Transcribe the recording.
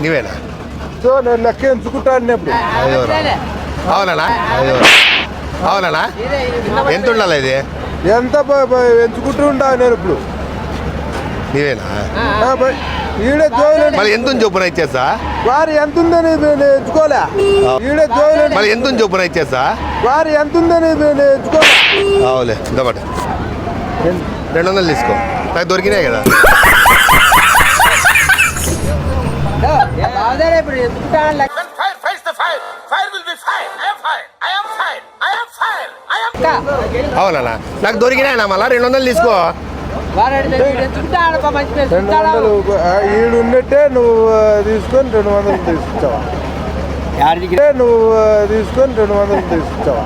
నీవేనా? సో నేను లెక్క ఎంచుకుంటాను ఎంత ఇది? ఎంత ఎంచుకుంటూ ఉంటాను నేను ఇప్పుడు. నీవేనా? ఈడే జోయిలు మళ్ళీ ఎంత ఉంది చొప్పున ఇచ్చేసా వారు ఎంత ఉందని నేను ఎంచుకోలే ఈడే జోయిలు మళ్ళీ ఎంత చొప్పున ఇచ్చేసా వారు ఎంత ఉందని నేను ఎంచుకోలే అవులే ఇంకొకటి రెండు వందలు తీసుకో. నాకు దొరికినాయి కదా. అవునా నాకు దొరికినాయి మళ్ళీ. రెండు వందలు తీసుకో. రెండు వందలు ఈడు ఉన్నట్టే నువ్వు తీసుకొని రెండు వందలు తీసుకొచ్చావా? నువ్వు తీసుకొని రెండు వందలు తీసుకొచ్చావా?